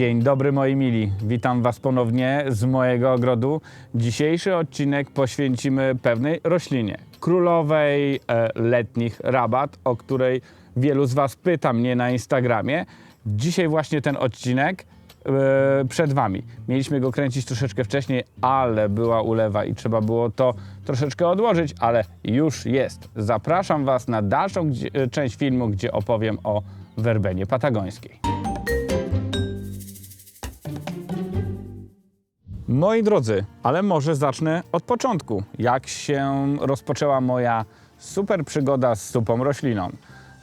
Dzień dobry moi mili, witam Was ponownie z mojego ogrodu. Dzisiejszy odcinek poświęcimy pewnej roślinie, królowej e, letnich rabat, o której wielu z Was pyta mnie na Instagramie. Dzisiaj właśnie ten odcinek e, przed Wami. Mieliśmy go kręcić troszeczkę wcześniej, ale była ulewa i trzeba było to troszeczkę odłożyć, ale już jest. Zapraszam Was na dalszą gdzie, e, część filmu, gdzie opowiem o werbenie patagońskiej. Moi drodzy, ale może zacznę od początku. Jak się rozpoczęła moja super przygoda z supą rośliną?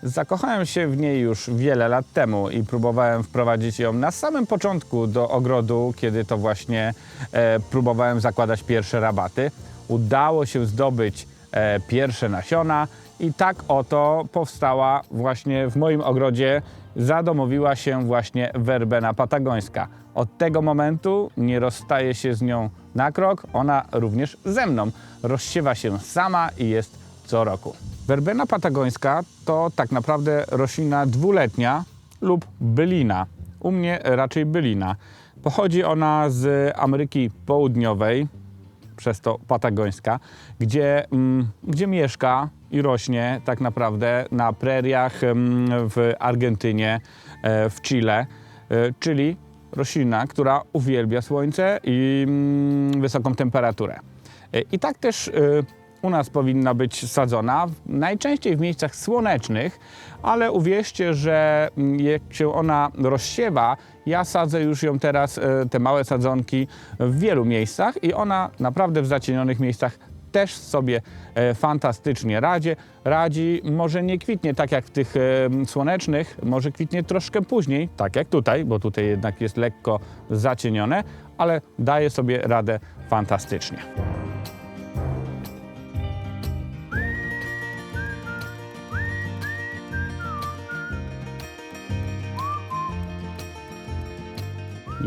Zakochałem się w niej już wiele lat temu i próbowałem wprowadzić ją na samym początku do ogrodu, kiedy to właśnie e, próbowałem zakładać pierwsze rabaty. Udało się zdobyć e, pierwsze nasiona i tak oto powstała właśnie w moim ogrodzie, zadomowiła się właśnie werbena patagońska. Od tego momentu nie rozstaje się z nią na krok, ona również ze mną. Rozsiewa się sama i jest co roku. Werbena patagońska to tak naprawdę roślina dwuletnia lub bylina. U mnie raczej bylina. Pochodzi ona z Ameryki Południowej, przez to patagońska, gdzie, mm, gdzie mieszka i rośnie tak naprawdę na preriach w Argentynie, e, w Chile, e, czyli roślina, która uwielbia słońce i mm, wysoką temperaturę. E, I tak też u nas powinna być sadzona, najczęściej w miejscach słonecznych, ale uwierzcie, że mm, jak się ona rozsiewa, ja sadzę już ją teraz, te małe sadzonki, w wielu miejscach i ona naprawdę w zacienionych miejscach też sobie e, fantastycznie radzi. radzi. Może nie kwitnie tak jak w tych e, słonecznych, może kwitnie troszkę później, tak jak tutaj, bo tutaj jednak jest lekko zacienione, ale daje sobie radę fantastycznie.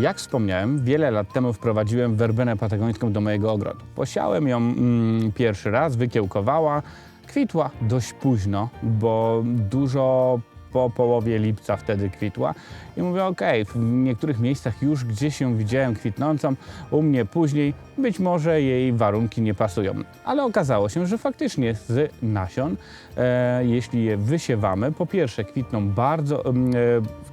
Jak wspomniałem, wiele lat temu wprowadziłem werbenę patagońską do mojego ogrodu. Posiałem ją mm, pierwszy raz, wykiełkowała, kwitła dość późno, bo dużo po połowie lipca wtedy kwitła i mówię, ok, w niektórych miejscach już gdzieś ją widziałem kwitnącą, u mnie później, być może jej warunki nie pasują. Ale okazało się, że faktycznie z nasion, e, jeśli je wysiewamy, po pierwsze kwitną bardzo, e,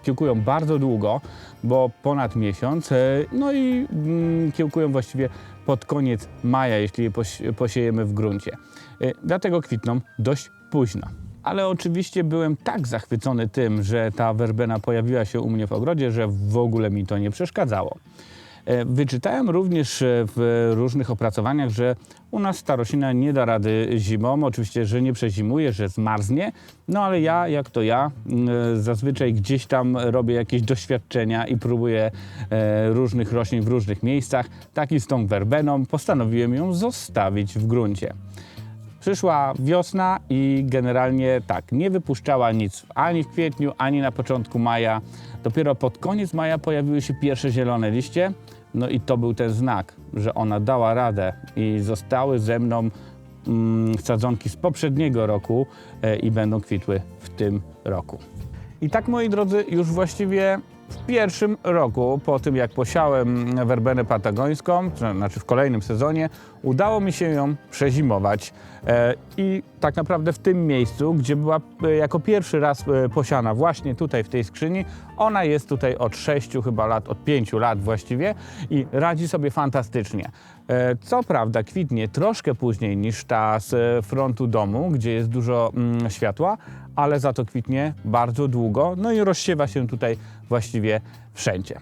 kiełkują bardzo długo, bo ponad miesiąc, e, no i mm, kiełkują właściwie pod koniec maja, jeśli je posiejemy w gruncie. E, Dlatego kwitną dość późno. Ale oczywiście byłem tak zachwycony tym, że ta werbena pojawiła się u mnie w ogrodzie, że w ogóle mi to nie przeszkadzało. E, Wyczytałem również e, w różnych opracowaniach, że u nas ta roślina nie da rady zimą. Oczywiście, że nie przezimuje, że zmarznie. No ale ja, jak to ja, m, e, zazwyczaj gdzieś tam robię jakieś doświadczenia i próbuję różnych roślin w różnych miejscach. Tak i z tą werbeną postanowiłem ją zostawić w gruncie. Przyszła wiosna i generalnie tak, nie wypuszczała nic ani w kwietniu, ani na początku maja. Dopiero pod koniec maja pojawiły się pierwsze zielone liście. No i to był ten znak, że ona dała radę i zostały ze mną mm, sadzonki z poprzedniego roku e, i będą kwitły w tym roku. I tak, moi drodzy, już właściwie w pierwszym roku, po tym jak posiałem werbenę patagońską, to znaczy w kolejnym sezonie, udało mi się ją przezimować. E, I tak naprawdę w tym miejscu, gdzie była e, jako pierwszy raz e, posiana, właśnie tutaj w tej skrzyni, ona jest tutaj od 6 chyba lat, od 5 lat właściwie i radzi sobie fantastycznie. Co prawda kwitnie troszkę później niż ta z frontu domu, gdzie jest dużo mm, światła, ale za to kwitnie bardzo długo, no i rozsiewa się tutaj właściwie wszędzie.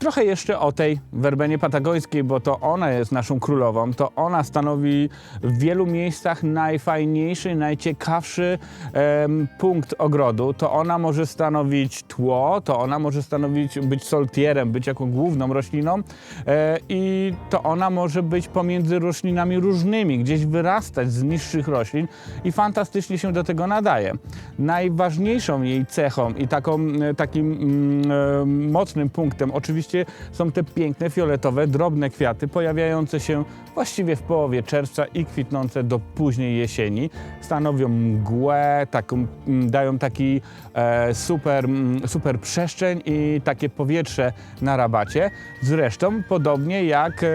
Trochę jeszcze o tej werbenie patagońskiej, bo to ona jest naszą królową. To ona stanowi w wielu miejscach najfajniejszy, najciekawszy em, punkt ogrodu. To ona może stanowić tło, to ona może stanowić, być soltierem, być jako główną rośliną e, i to ona może być pomiędzy roślinami różnymi, gdzieś wyrastać z niższych roślin i fantastycznie się do tego nadaje. Najważniejszą jej cechą i taką, e, takim mm, e, mocnym punktem oczywiście liście są te piękne, fioletowe, drobne kwiaty, pojawiające się właściwie w połowie czerwca i kwitnące do późnej jesieni. Stanowią mgłę, taką, mm, dają taki e, super, mm, super przestrzeń i takie powietrze na rabacie. Zresztą podobnie jak e,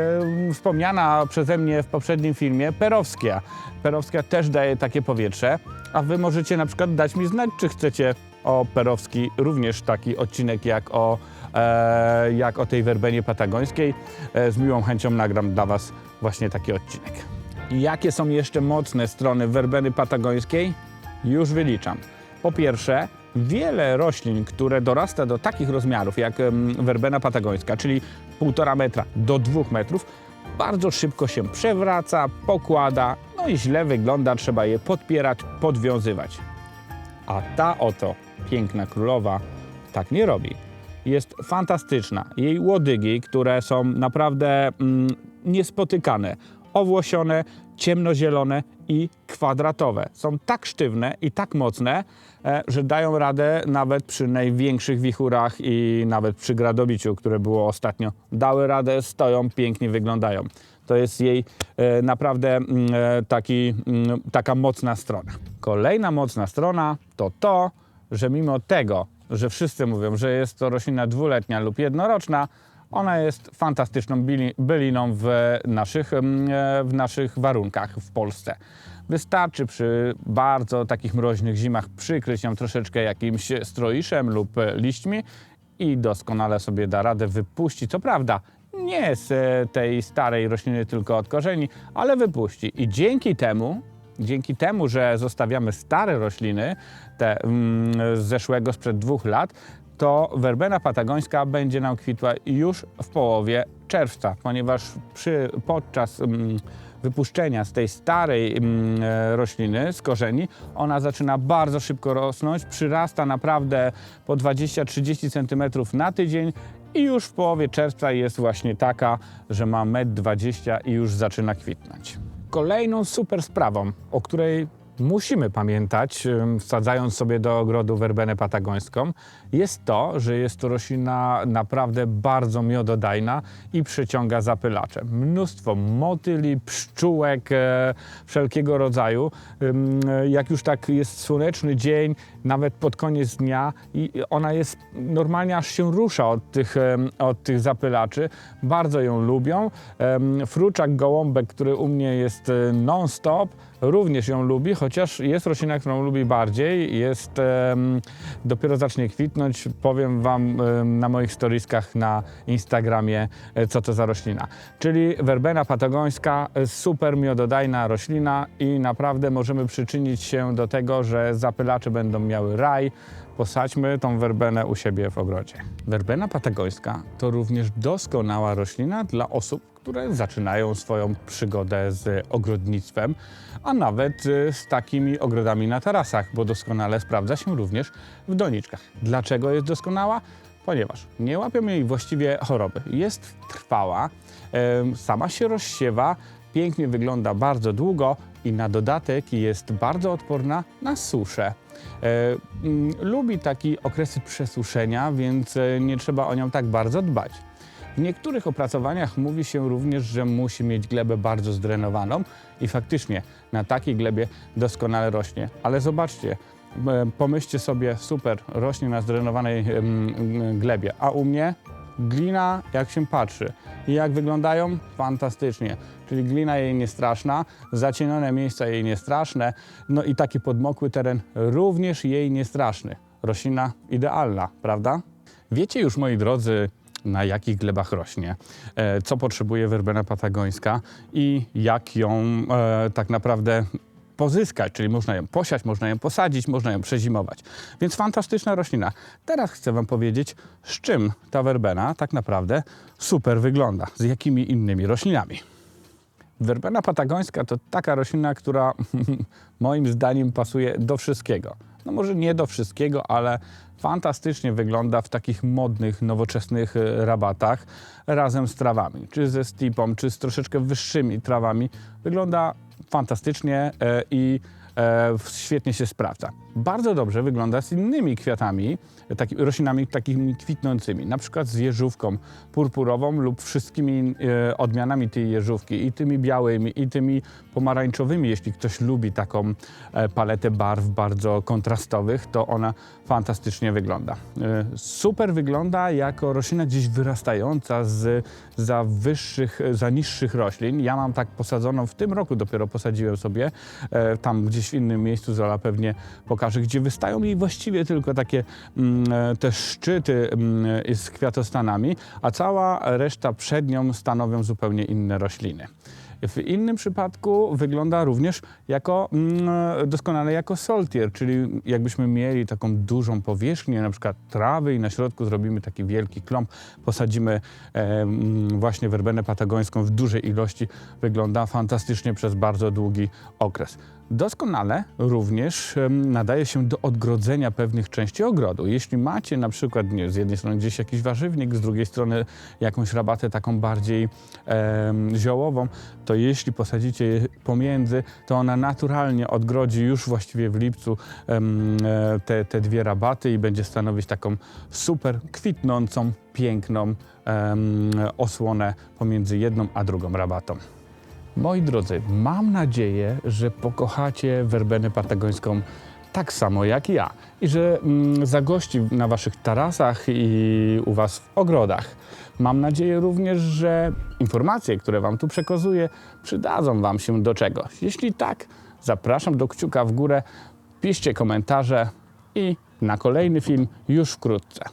wspomniana przeze mnie w poprzednim filmie Perowskia. Perowskia też daje takie powietrze, a wy możecie na przykład dać mi znać, czy chcecie o Perowski również taki odcinek jak o, jak o tej werbenie patagońskiej. E, z miłą chęcią nagram dla was właśnie taki odcinek. Jakie są jeszcze mocne strony werbeny patagońskiej? Już wyliczam. Po pierwsze, wiele roślin, które dorasta do takich rozmiarów jak werbena patagońska, czyli 1,5 metra do 2 metrów, bardzo szybko się przewraca, pokłada, no i źle wygląda, trzeba je podpierać, podwiązywać. A ta oto piękna królowa tak nie robi. Jest fantastyczna. Jej łodygi, które są naprawdę mm, niespotykane, owłosione, ciemnozielone i kwadratowe. Są tak sztywne i tak mocne, e, że dają radę nawet przy największych wichurach i nawet przy gradobiciu, które było ostatnio. Dały radę, stoją, pięknie wyglądają. To jest jej e, naprawdę mm, e, taki, mm, taka mocna strona. Kolejna mocna strona to to, że mimo tego, że mówią, że jest to roślina dwuletnia lub jednoroczna, ona jest fantastyczną byliną w naszych, mm, e, w naszych warunkach w Polsce. Wystarczy przy bardzo takich mroźnych zimach przykryć ją troszeczkę jakimś stroiszem lub liśćmi i doskonale sobie da radę wypuści. Co prawda, nie z tej starej rośliny, tylko od korzeni, ale wypuści. I dzięki temu, dzięki temu, że zostawiamy stare rośliny, te mm, z zeszłego, sprzed dwóch lat, to werbena patagońska będzie nam kwitła już w połowie czerwca, ponieważ przy, podczas mm, wypuszczenia z tej starej mm, e, rośliny, z korzeni, ona zaczyna bardzo szybko rosnąć, przyrasta naprawdę po 20-30 cm na tydzień i już w połowie czerwca jest właśnie taka, że ma 1,20 m i już zaczyna kwitnąć. Kolejną super sprawą, o której musimy pamiętać, wsadzając sobie do ogrodu werbenę patagońską, jest to, że jest to roślina naprawdę bardzo miododajna i przyciąga zapylacze. Mnóstwo motyli, pszczółek e, wszelkiego rodzaju. E, jak już tak jest słoneczny dzień, nawet pod koniec dnia i ona jest normalnie aż się rusza od tych, od tych zapylaczy. Bardzo ją lubią. Fruczak gołąbek, który u mnie jest e, non-stop, również ją lubi, chociaż jest roślina, którą lubi bardziej. Jest, dopiero zacznie kwitnąć. Powiem Wam na moich storiskach na Instagramie, e, co to za roślina. Czyli werbena patagońska, e, super miododajna roślina i naprawdę możemy przyczynić się do tego, że zapylacze będą miały raj. Posadźmy tą werbenę u siebie w ogrodzie. Werbena patagońska to również doskonała roślina dla osób, które zaczynają swoją przygodę z ogrodnictwem, a nawet y, z takimi ogrodami na tarasach, bo doskonale sprawdza się również w doniczkach. Dlaczego jest doskonała? Ponieważ nie łapią jej właściwie choroby. Jest trwała, sama się rozsiewa, pięknie wygląda bardzo długo i na dodatek jest bardzo odporna na suszę. E, mm, lubi takie okresy przesuszenia, więc e, nie trzeba o nią tak bardzo dbać. W niektórych opracowaniach mówi się również, że musi mieć glebę bardzo zdrenowaną i faktycznie na takiej glebie doskonale rośnie. Ale zobaczcie, e, pomyślcie sobie, super, rośnie na zdrenowanej glebie, a u mnie glina jak się patrzy. I jak wyglądają? Fantastycznie. Czyli glina jej nie straszna, zacienione miejsca jej nie straszne, no i taki podmokły teren również jej nie straszny. Roślina idealna, prawda? Wiecie już, moi drodzy, na jakich glebach rośnie, e, co potrzebuje werbena patagońska i jak ją e, tak naprawdę pozyskać, czyli można ją posiać, można ją posadzić, można ją przezimować. Więc fantastyczna roślina. Teraz chcę Wam powiedzieć, z czym ta werbena tak naprawdę super wygląda, z jakimi innymi roślinami. Werbena patagońska to taka roślina, która moim zdaniem pasuje do wszystkiego. No może nie do wszystkiego, ale fantastycznie wygląda w takich modnych, nowoczesnych e, rabatach razem z trawami, czy ze stipą, czy z troszeczkę wyższymi trawami. Wygląda fantastycznie e, i e, świetnie się sprawdza. Bardzo dobrze wygląda z innymi kwiatami, taki, roślinami takimi kwitnącymi, na przykład z jeżówką purpurową lub wszystkimi e, odmianami tej jeżówki, i tymi białymi, i tymi pomarańczowymi. Jeśli ktoś lubi taką e, paletę barw bardzo kontrastowych, to ona fantastycznie wygląda. E, super wygląda jako roślina gdzieś wyrastająca z za wyższych, za niższych roślin. Ja mam tak posadzoną w tym roku, dopiero posadziłem sobie, e, tam gdzieś w innym miejscu, Zola pewnie pokaże, gdzie wystają mi właściwie tylko takie mm, e, te szczyty mm, z kwiatostanami, a cała reszta przed nią stanowią zupełnie inne rośliny. W innym przypadku wygląda również jako, mm, doskonale jako soltier, czyli jakbyśmy mieli taką dużą powierzchnię, na przykład trawy i na środku zrobimy taki wielki klomp, posadzimy e, właśnie werbenę patagońską w dużej ilości. Wygląda fantastycznie przez bardzo długi okres. Doskonale również nadaje się do odgrodzenia pewnych części ogrodu. Jeśli macie na przykład nie, z jednej strony gdzieś jakiś warzywnik, z drugiej strony jakąś rabatę taką bardziej em, ziołową, to jeśli posadzicie je pomiędzy, to ona naturalnie odgrodzi już właściwie w lipcu e, te, te dwie rabaty i będzie stanowić taką super kwitnącą, piękną em, osłonę pomiędzy jedną a drugą rabatą. Moi drodzy, mam nadzieję, że pokochacie werbenę patagońską tak samo jak ja i że mm, zagości na waszych tarasach i u was w ogrodach. Mam nadzieję również, że informacje, które wam tu przekazuję, przydadzą wam się do czegoś. Jeśli tak, zapraszam do kciuka w górę, piszcie komentarze i na kolejny film już wkrótce.